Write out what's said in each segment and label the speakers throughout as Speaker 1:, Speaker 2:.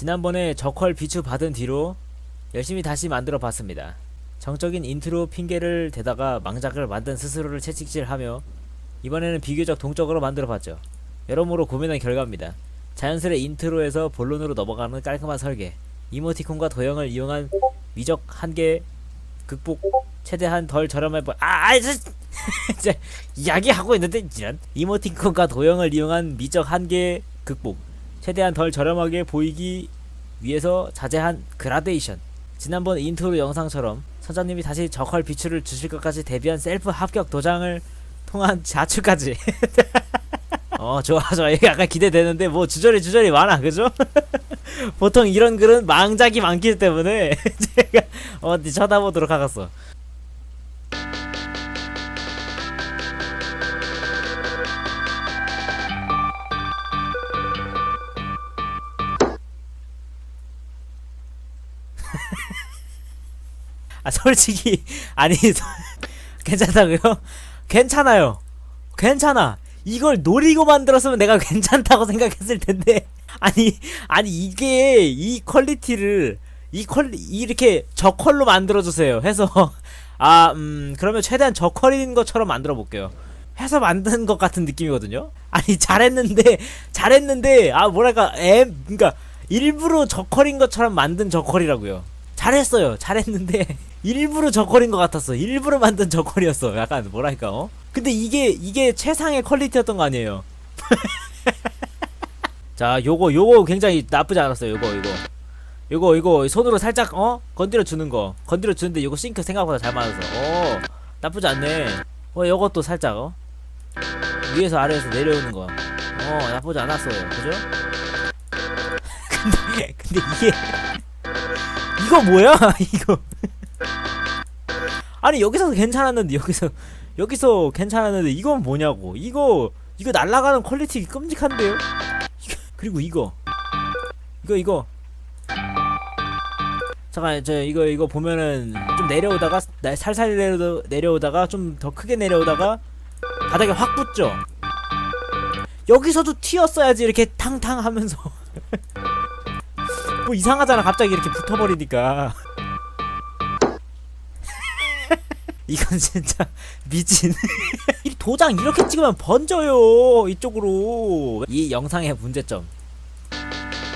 Speaker 1: 지난번에 저퀄 비추 받은 뒤로 열심히 다시 만들어 봤습니다. 정적인 인트로 핑계를 대다가 망작을 만든 스스로를 채찍질하며 이번에는 비교적 동적으로 만들어 봤죠. 여러모로 고민한 결과입니다. 자연스레 인트로에서 본론으로 넘어가는 깔끔한 설계, 이모티콘과 도형을 이용한 미적 한계 극복, 최대한 덜 저렴해 보. 아, 아, 저, 이제 이야기하고 있는데 이런 이모티콘과 도형을 이용한 미적 한계 극복, 최대한 덜 저렴하게 보이기 위해서 자제한 그라데이션. 지난번 인트로 영상처럼 선장님이 다시 저퀄 비추를 주실 것까지 대비한 셀프 합격 도장을 통한 자추까지. 어 좋아 좋아 이게 약간 기대되는데 뭐 주저리 주저리 많아 그죠? 보통 이런 글은 망작이 많기 때문에 제가 어디 쳐다보도록 하겠어. 아 솔직히 아니 소- 괜찮다고요? 괜찮아요. 괜찮아. 이걸 노리고 만들었으면 내가 괜찮다고 생각했을 텐데 아니 아니 이게 이 퀄리티를 이퀄 이렇게 저퀄로 만들어 주세요. 해서 아 음 그러면 최대한 저퀄인 것처럼 만들어 볼게요. 해서 만든 것 같은 느낌이거든요. 아니 잘했는데 잘했는데 아 뭐랄까 엠 그러니까 일부러 저퀄인 것처럼 만든 저퀄이라고요. 잘했어요. 잘했는데 일부러 저퀄인 것 같았어. 일부러 만든 저퀄이었어. 약간 뭐랄까 어? 근데 이게 이게 최상의 퀄리티였던 거 아니에요? 자, 요거 요거 굉장히 나쁘지 않았어요. 요거 이거. 요거 이거 손으로 살짝 어 건드려 주는 거 건드려 주는데 요거 싱크 생각보다 잘 맞아서 어 나쁘지 않네. 어 요것도 살짝 어 위에서 아래에서 내려오는 거. 어 나쁘지 않았어요. 그죠? 근데 근데 이게 이거 뭐야 이거 아니 여기서 괜찮았는데 여기서 여기서 괜찮았는데 이건 뭐냐고. 이거 이거 날아가는 퀄리티 끔찍한데요? 그리고 이거. 이거 이거. 잠깐 저 이거 이거 보면은 좀 내려오다가 나- 살살 내려 내려오다가 좀 더 크게 내려오다가 바닥에 확 붙죠? 여기서도 튀었어야지 이렇게 탕탕 하면서. 뭐 이상하잖아 갑자기 이렇게 붙어버리니까 이건 진짜 미친. 이 도장 이렇게 찍으면 번져요 이쪽으로. 이 영상의 문제점.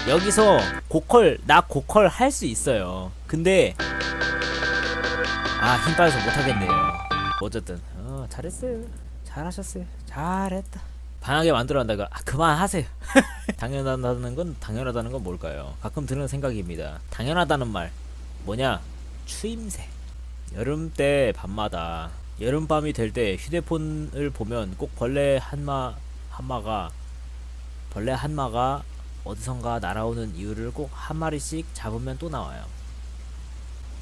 Speaker 1: 여기서 고컬 나 고컬 할 수 있어요. 근데 아 힘 빠져서 못하겠네요. 어쨌든. 어 잘했어요. 잘하셨어요. 잘했다. 반하게 만들어 한다가 아 그만하세요. 당연하다는 건 당연하다는 건 뭘까요? 가끔 드는 생각입니다. 당연하다는 말. 뭐냐? 추임새 여름 때 밤마다 여름밤이 될 때 휴대폰을 보면 꼭 벌레 한마 한마가 벌레 한마가 어디선가 날아오는 이유를 꼭 한 마리씩 잡으면 또 나와요.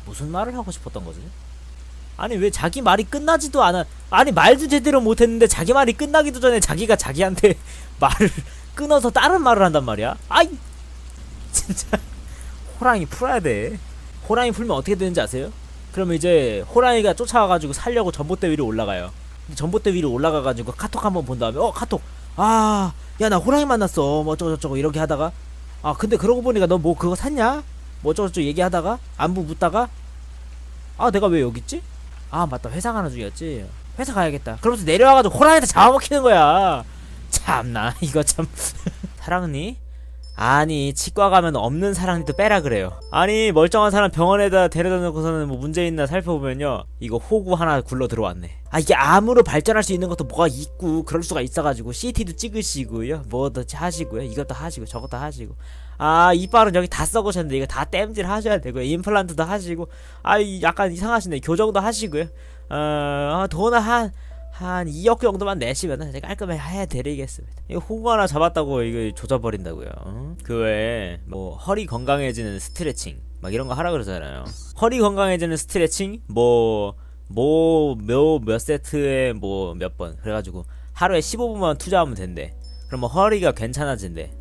Speaker 1: 무슨 말을 하고 싶었던 거지? 아니 왜 자기 말이 끝나지도 않아? 아니 말도 제대로 못했는데 자기 말이 끝나기도 전에 자기가 자기한테 말을 끊어서 다른 말을 한단 말이야? 아이 진짜 호랑이 풀어야 돼. 호랑이 풀면 어떻게 되는지 아세요? 그러면 이제 호랑이가 쫓아와가지고 살려고 전봇대 위로 올라가요. 전봇대 위로 올라가가지고 카톡 한번 본 다음에 어 카톡 아 야 나 호랑이 만났어 뭐 어쩌고 저쩌고 이렇게 하다가 아 근데 그러고 보니까 너 뭐 그거 샀냐? 뭐 어쩌고 저쩌고 얘기하다가 안부 묻다가 아 내가 왜 여기 있지? 아 맞다 회사 가는 중이었지 회사 가야겠다 그러면서 내려와가지고 호랑이한테 잡아먹히는 거야 참나 이거 참 사랑니? 아니 치과 가면 없는 사랑니도 빼라 그래요. 아니 멀쩡한 사람 병원에다 데려다 놓고서는 뭐 문제 있나 살펴보면요. 이거 호구 하나 굴러 들어왔네. 아 이게 암으로 발전할 수 있는 것도 뭐가 있고 그럴 수가 있어가지고 CT도 찍으시고요. 뭐도 하시고요. 이것도 하시고 저것도 하시고. 아 이빨은 여기 다 썩으셨는데 이거 다 땜질 하셔야 되고요. 임플란트도 하시고. 아 이- 약간 이상하시네. 교정도 하시고요. 어 돈은 한 한 2억 정도만 내시면은 깔끔하게 해드리겠습니다. 이거 호구 하나 잡았다고 이거 조져버린다고요. 어? 그 외에 뭐 허리 건강해지는 스트레칭 막 이런 거 하라 그러잖아요. 허리 건강해지는 스트레칭 뭐 뭐몇 세트에 뭐 몇 번 그래가지고 하루에 15분만 투자하면 된대. 그러면 허리가 괜찮아진대.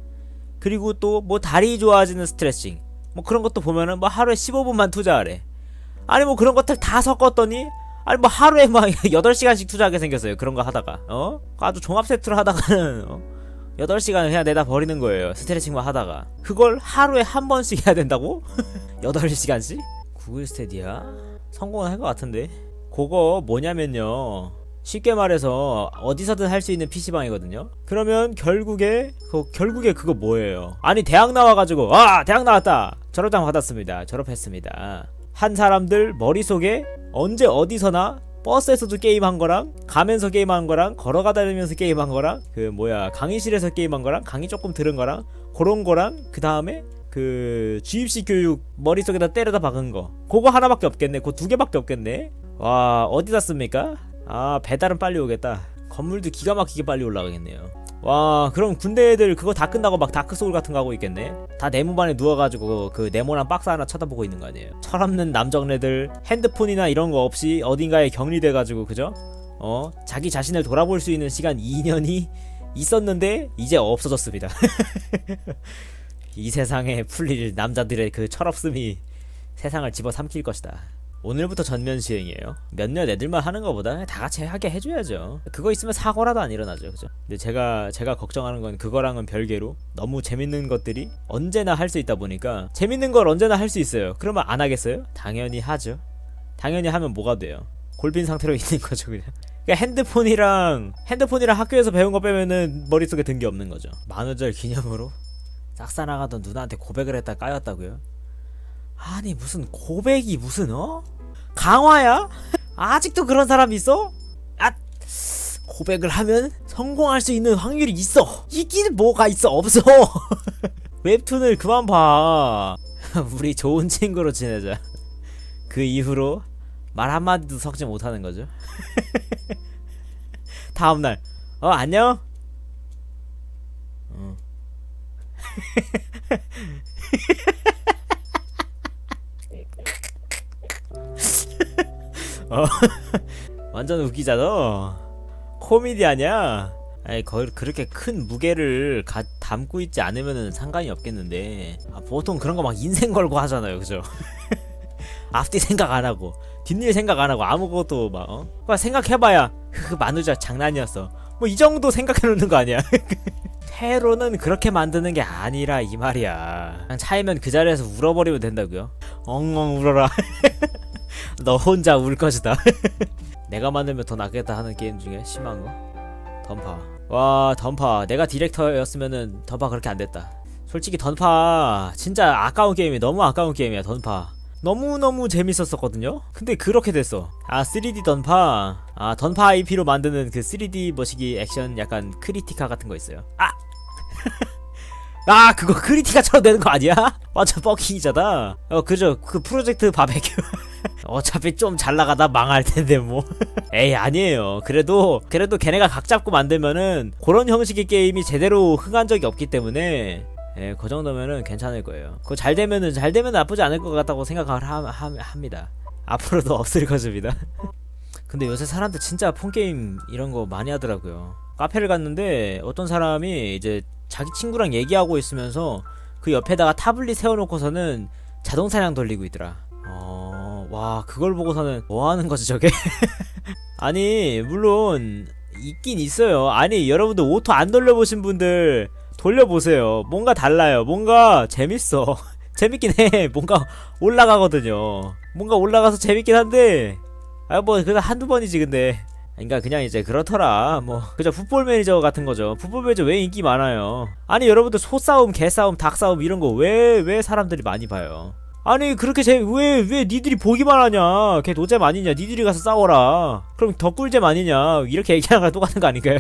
Speaker 1: 그리고 또 뭐 다리 좋아지는 스트레칭 뭐 그런 것도 보면은 뭐 하루에 15분만 투자하래. 아니 뭐 그런 것들 다 섞었더니 아니 뭐 하루에 막 8시간씩 투자하게 생겼어요. 그런 거 하다가. 어? 아주 종합 세트로 하다가는 어? 8시간 그냥 내다 버리는 거예요. 스트레칭만 하다가. 그걸 하루에 한 번씩 해야 된다고? 8시간씩? 구글 스테디아? 성공은 할 것 같은데. 그거 뭐냐면요. 쉽게 말해서 어디서든 할 수 있는 PC방이거든요. 그러면 결국에 그 결국에 그거 뭐예요? 아니 대학 나와가지고 아 대학 나왔다 졸업장 받았습니다 졸업했습니다 한 사람들 머릿속에 언제 어디서나 버스에서도 게임한 거랑 가면서 게임한 거랑 걸어가다니면서 게임한 거랑 그 뭐야 강의실에서 게임한 거랑 강의 조금 들은 거랑 그런 거랑 그 다음에 그 주입식 교육 머릿속에다 때려다 박은 거. 그거 하나밖에 없겠네. 그거 두 개밖에 없겠네. 와 어디다 씁니까? 아 배달은 빨리 오겠다. 건물도 기가 막히게 빨리 올라가겠네요 와 그럼 군대 애들 그거 다 끝나고 막 다크소울 같은 거 하고 있겠네? 다 네모반에 누워가지고 그 네모난 박스 하나 쳐다보고 있는 거 아니에요? 철없는 남정네들 핸드폰이나 이런 거 없이 어딘가에 격리돼가지고 그죠? 어 자기 자신을 돌아볼 수 있는 시간 2년이 있었는데 이제 없어졌습니다. 이 세상에 풀릴 남자들의 그 철없음이 세상을 집어삼킬 것이다 오늘부터 전면 시행이에요. 몇몇 애들만 하는 것보다 다 같이 하게 해줘야죠. 그거 있으면 사고라도 안 일어나죠, 그죠? 근데 제가 제가 걱정하는 건 그거랑은 별개로 너무 재밌는 것들이 언제나 할 수 있다 보니까 재밌는 걸 언제나 할 수 있어요. 그러면 안 하겠어요? 당연히 하죠. 당연히 하면 뭐가 돼요? 골빈 상태로 있는 거죠, 그냥. 그러니까 핸드폰이랑 핸드폰이랑 학교에서 배운 거 빼면은 머릿속에 든 게 없는 거죠. 만우절 기념으로 싹사 나가던 누나한테 고백을 했다 까였다고요? 아니 무슨 고백이 무슨 어? 강화야? 아직도 그런 사람 있어? 아 고백을 하면 성공할 수 있는 확률이 있어 있기는 뭐가 있어 없어 웹툰을 그만 봐 우리 좋은 친구로 지내자 그 이후로 말 한마디도 섞지 못하는 거죠 다음날 어 안녕? 어. 어. 완전 웃기잖아. 코미디 아니야? 아니 거 그렇게 큰 무게를 가, 담고 있지 않으면은 상관이 없겠는데 아, 보통 그런 거 막 인생 걸고 하잖아요, 그죠? 앞뒤 생각 안 하고 뒷일 생각 안 하고 아무것도 막 어? 그거 생각해봐야 그 만우절 장난이었어. 뭐 이 정도 생각해놓는 거 아니야? 테러는 그렇게 만드는 게 아니라 이 말이야. 차이면 그 자리에서 울어버리면 된다고요. 엉엉 울어라. 너 혼자 울 것이다. 내가 만들면 더 낫겠다 하는 게임 중에 심한 거? 던파. 와, 던파. 내가 디렉터였으면은 던파 그렇게 안 됐다. 솔직히 던파 진짜 아까운 게임이 너무 아까운 게임이야, 던파. 너무너무 재밌었었거든요? 근데 그렇게 됐어. 아, 3D 던파. 아, 던파 IP로 만드는 그 3D 머시기 액션 약간 크리티카 같은 거 있어요. 아! 아, 그거 크리티카처럼 되는 거 아니야? 완전 뻑킹이잖아. 어, 그죠. 그 프로젝트 바베큐. 어차피 좀 잘 나가다 망할 텐데 뭐. 에이 아니에요. 그래도 그래도 걔네가 각 잡고 만들면은 그런 형식의 게임이 제대로 흥한 적이 없기 때문에 예, 그 정도면은 괜찮을 거예요. 그거 잘 되면은 잘 되면 나쁘지 않을 것 같다고 생각을 하, 하, 합니다. 앞으로도 없을 것입니다. 근데 요새 사람들 진짜 폰 게임 이런 거 많이 하더라고요. 카페를 갔는데 어떤 사람이 이제 자기 친구랑 얘기하고 있으면서 그 옆에다가 타블릿 세워놓고서는 자동 사냥 돌리고 있더라. 어, 와, 그걸 보고서는 뭐 하는 거지, 저게? 아니, 물론, 있긴 있어요. 아니, 여러분들 오토 안 돌려보신 분들 돌려보세요. 뭔가 달라요. 뭔가 재밌어. 재밌긴 해. 뭔가 올라가거든요. 뭔가 올라가서 재밌긴 한데, 아, 뭐, 그냥 한두 번이지, 근데. 그러니까 그냥 이제 그렇더라 뭐 그저 풋볼 매니저 같은 거죠 풋볼 매니저 왜 인기 많아요 아니 여러분들 소싸움 개싸움 닭싸움 이런 거 왜왜 사람들이 많이 봐요 아니 그렇게 제왜왜 니들이 보기만 하냐? 걔 노잼 아니냐? 니들이 가서 싸워라. 그럼 더 꿀잼 아니냐? 이렇게 얘기하는 거랑 똑같은 거 아닌가요?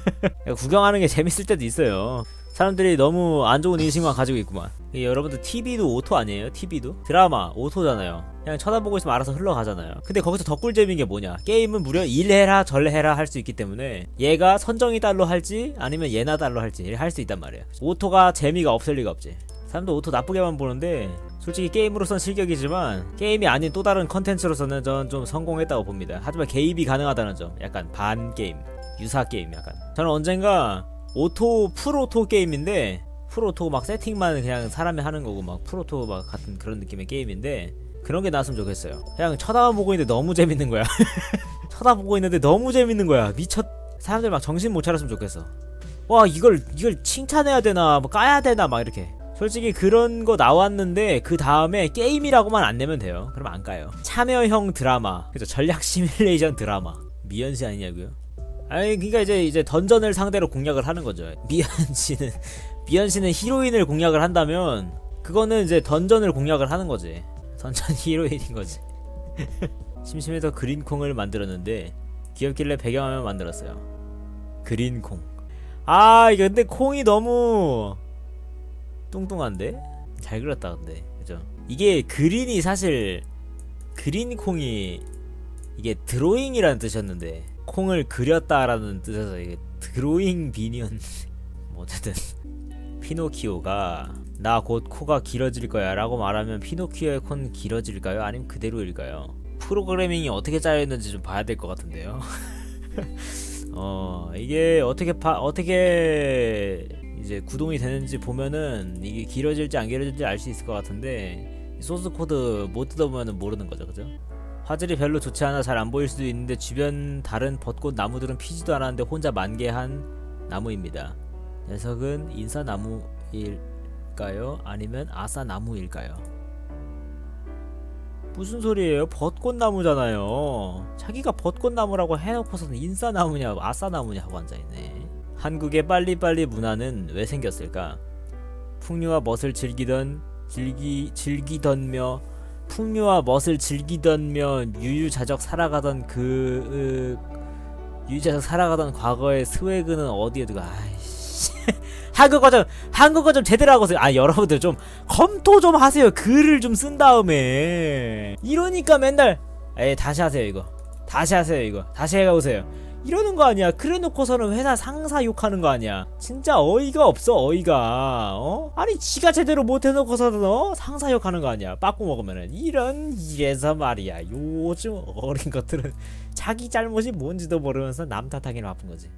Speaker 1: 구경하는 게 재밌을 때도 있어요. 사람들이 너무 안 좋은 인식만 가지고 있구만. 여러분들 TV도 오토 아니에요? TV도? 드라마 오토잖아요. 그냥 쳐다보고 있으면 알아서 흘러가잖아요. 근데 거기서 더 꿀잼인 게 뭐냐? 게임은 무려 일해라 절해라 할 수 있기 때문에 얘가 선정이 달로 할지 아니면 얘나 달로 할지 할 수 있단 말이에요. 오토가 재미가 없을 리가 없지 사람도 오토 나쁘게만 보는데 솔직히 게임으로선 실격이지만 게임이 아닌 또 다른 컨텐츠로서는 전 좀 성공했다고 봅니다 하지만 개입이 가능하다는 점 약간 반 게임 유사 게임 약간 저는 언젠가 오토 풀오토 게임인데 풀오토 막 세팅만 그냥 사람이 하는 거고 막 풀오토 막 같은 그런 느낌의 게임인데 그런 게 나왔으면 좋겠어요. 그냥 쳐다만 보고 있는데 너무 재밌는 거야. 쳐다보고 있는데 너무 재밌는 거야. 미쳤. 사람들 막 정신 못 차렸으면 좋겠어. 와 이걸 이걸 칭찬해야 되나 뭐 까야 되나 막 이렇게 솔직히 그런 거 나왔는데 그 다음에 게임이라고만 안 내면 돼요. 그럼 안 까요. 참여형 드라마. 그죠? 전략 시뮬레이션 드라마. 미연씨 아니냐고요? 아니 그러니까 이제 이제 던전을 상대로 공략을 하는 거죠. 미연 씨는 미연 씨는 히로인을 공략을 한다면 그거는 이제 던전을 공략을 하는 거지. 던전 히로인인 거지. 심심해서 그린콩을 만들었는데 귀엽길래 배경화면 만들었어요. 그린콩. 아 이거 근데 콩이 너무 뚱뚱한데 잘 그렸다 근데 그죠 이게 그린이 사실 그린 콩이 이게 드로잉이라는 뜻이었는데 콩을 그렸다라는 뜻에서 이게 드로잉 비니언 뭐 어쨌든 피노키오가 나 곧 코가 길어질 거야 라고 말하면 피노키오의 코는 길어질까요? 아니면 그대로일까요? 프로그래밍이 어떻게 짜여있는지 좀 봐야 될 것 같은데요 어 이게 어떻게 파 어떻게 이제 구동이 되는지 보면은 이게 길어질지 안 길어질지 알 수 있을 것 같은데 이 소스 코드 못 뜯어보면은 모르는 거죠 그죠? 화질이 별로 좋지 않아 잘 안 보일 수도 있는데 주변 다른 벚꽃 나무들은 피지도 않았는데 혼자 만개한 나무입니다. 녀석은 인사 나무일까요? 아니면 아사 나무일까요? 무슨 소리예요? 벚꽃 나무잖아요. 자기가 벚꽃 나무라고 해놓고서는 인사 나무냐 아사 나무냐 하고 앉아있네. 한국의 빨리빨리 문화는 왜 생겼을까? 풍류와 멋을 즐기던 즐기 즐기던며 풍류와 멋을 즐기던며 유유자적 살아가던 그 으, 유유자적 살아가던 과거의 스웨그는 어디에 두가 아이씨. 한국어 좀 한국어 좀 제대로 하고 아 여러분들 좀 검토 좀 하세요. 글을 좀 쓴 다음에. 이러니까 맨날 에이 다시 하세요 이거. 다시 하세요 이거. 다시 해가보세요 이러는 거 아니야. 그래 놓고서는 회사 상사 욕하는 거 아니야. 진짜 어이가 없어 어이가. 어? 아니 지가 제대로 못 해놓고서는 어? 상사 욕하는 거 아니야. 빠꾸 먹으면은. 이런 이래서 말이야. 요즘 어린 것들은 자기 잘못이 뭔지도 모르면서 남 탓하기는 바쁜 거지